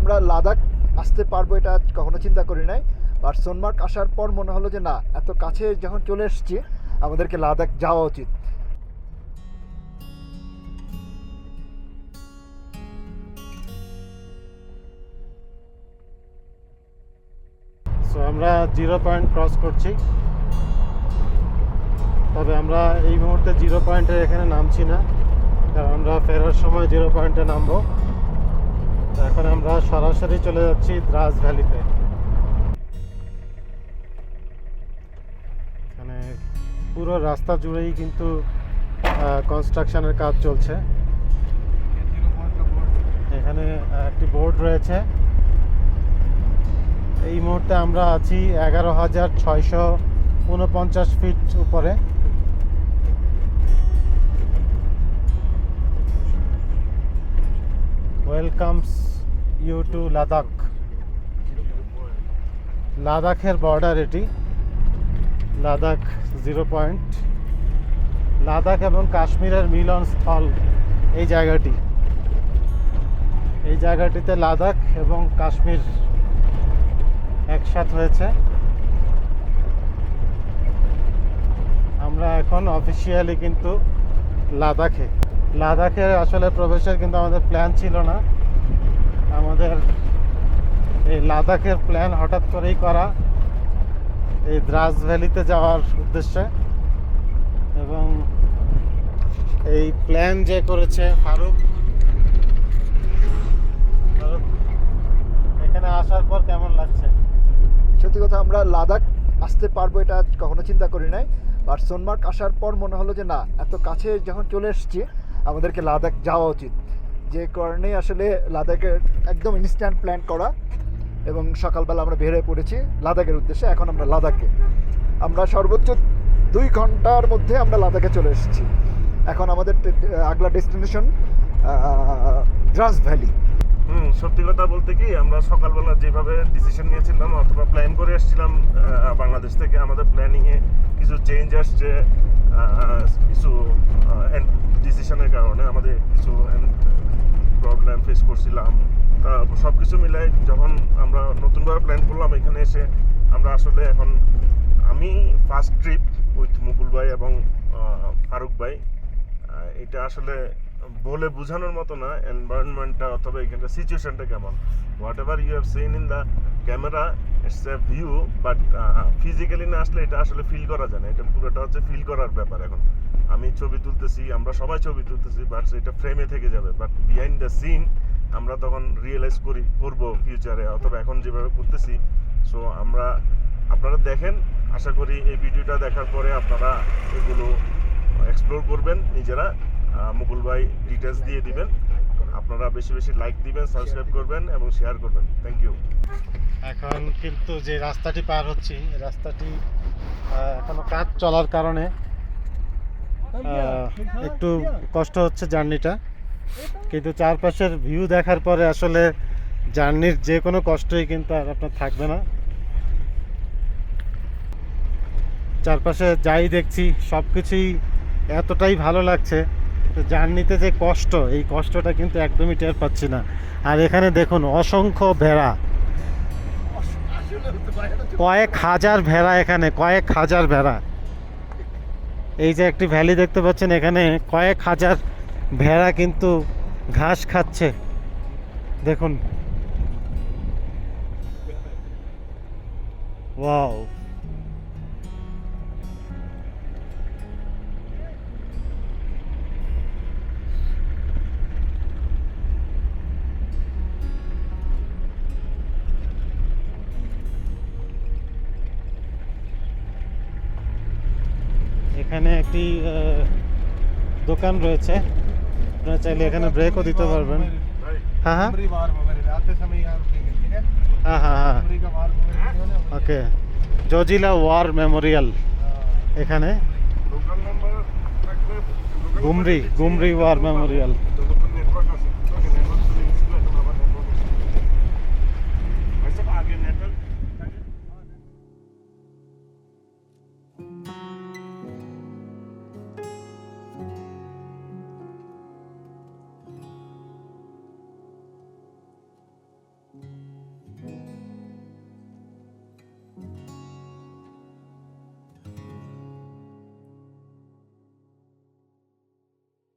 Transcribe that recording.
আমরা লাদাখ আসতে পারব এটা কখনো চিন্তা করি নাই। আর সোনমার্গ আসার পর মনে হলো যে না, এত কাছে যখন চলে এসেছি, আমাদেরকে লাদাখ যাওয়া উচিত। আমরা জিরো পয়েন্ট ক্রস করছি। তবে আমরা এই মুহূর্তে জিরো পয়েন্টে এখানে নামছি না। কারণ আমরা ফেরার সময় জিরো পয়েন্টে নামবো। সরাসরি চলে যাচ্ছি দ্রাস ভ্যালিতে। এখানে পুরো রাস্তা জুড়েই কিন্তু কনস্ট্রাকশনের কাজ চলছে। এখানে একটি বোর্ড রয়েছে। এই মুহূর্তে আমরা আছি এগারো হাজার ছয়শো উনপঞ্চাশ ফিট উপরে। Welcomes you to Ladakh. লাদাখের বর্ডার এটি। লাদাখ জিরো পয়েন্ট লাদাখ এবং কাশ্মীরের মিলন স্থল, এই জায়গাটি। এই জায়গাটিতে লাদাখ এবং কাশ্মীর একসাথ হয়েছে। আমরা এখন অফিসিয়ালি কিন্তু লাদাখে। লাদাখে আসলে প্রবেশের কিন্তু আমাদের প্ল্যান ছিল না। আমাদের এই লাদাখের প্ল্যান হঠাৎ করেই করা এই দ্রাস ভ্যালিতে যাওয়ার উদ্দেশ্যে। এবং এই প্ল্যান যে করেছে ফারুক, এখানে আসার পর কেমন লাগছে? সত্যি কথা, আমরা লাদাখ আসতে পারব এটা কখনো চিন্তা করি নাই। আর সোনমার্গ আসার পর মনে হলো যে না, এত কাছে যখন চলে এসেছি, আমাদেরকে লাদাখ যাওয়া উচিত। যে কারণে আসলে লাদাখের একদম ইনস্ট্যান্ট প্ল্যান করা এবং সকালবেলা আমরা বের হয়ে পড়েছি লাদাখের উদ্দেশ্যে। এখন আমরা লাদাখে। আমরা সর্বোচ্চ দুই ঘণ্টার মধ্যে আমরা লাদাখে চলে এসেছি। এখন আমাদের আগলা ডেস্টিনেশন ড্রাস ভ্যালি হুম, সত্যি কথা বলতে কি, আমরা সকালবেলা যেভাবে ডিসিশন নিয়েছিলাম অথবা প্ল্যান করে এসেছিলাম বাংলাদেশ থেকে আমাদের প্ল্যানিংয়ে কিছু চেঞ্জ আসছে কিছু ডিসিশনের কারণে আমাদের কিছু প্রবলেম ফেস করছিলাম। তা সব কিছু মিলাই যখন আমরা নতুনভাবে প্ল্যান করলাম, এখানে এসে আমরা আসলে এখন আমি ফার্স্ট ট্রিপ উইথ মুকুল ভাই এবং ফারুক ভাই। এটা আসলে বলে বোঝানোর মতো না এনভায়রনমেন্টটা অথবা এখানকার সিচুয়েশনটা কেমন। Whatever you have seen in the camera it's a view but physically না আসলে এটা আসলে ফিল করা যায় না। এটা পুরোটা হচ্ছে ফিল করার ব্যাপার এখন। আমি ছবি তুলতেছি, আমরা সবাই ছবি তুলতেছি বাট এটা ফ্রেমে থেকে যাবে। বাট বিহাইন্ড দ্য সিন আমরা তখন রিয়েলাইজ করি, করব ফিউচারে অথবা এখন যেভাবে করতেছি। সো আমরা, আপনারা দেখেন, আশা করি এই ভিডিওটা দেখার পরে আপনারা এগুলো এক্সপ্লোর করবেন, নিজেরা মুকুল ভাই ডিটেলস দিয়ে দিবেন। আপনারা বেশি বেশি লাইক দিবেন সাবস্ক্রাইব করবেন এবং শেয়ার করবেন। থ্যাংক ইউ এখন কিন্তু যে রাস্তাটি পার হচ্ছি রাস্তাটি এখনও কাজ চলার কারণে একটু কষ্ট হচ্ছে জার্নিটা। কিন্তু চারপাশের ভিউ দেখার পরে আসলে জার্নির যে কোনো কষ্টই কিন্তু আর আপনার থাকবে না। চারপাশে যাই দেখছি সব কিছুই এতটাই ভালো লাগছে। তো জার্নিতে যে কষ্ট, এই কষ্টটা কিন্তু একদমই টের পাচ্ছি না। আর এখানে দেখুন, অসংখ্য ভেড়া। কয়েক হাজার ভেড়া এখানে, কয়েক হাজার ভেড়া। এই যে একটি ভ্যালি দেখতে পাচ্ছেন, এখানে কয়েক হাজার ভেড়া কিন্তু ঘাস খাচ্ছে। দেখুন। ওয়াও। এখানে একটি দোকান রয়েছে। আপনারা চাইলে এখানে ব্রেকও দিতে পারবেন। হ্যাঁ হ্যাঁ। হ্যাঁ, হ্যাঁ, হ্যাঁ। ওকে। জজিলা ওয়ার মেমোরিয়াল এখানে। গুমরি গুমরি ওয়ার মেমোরিয়াল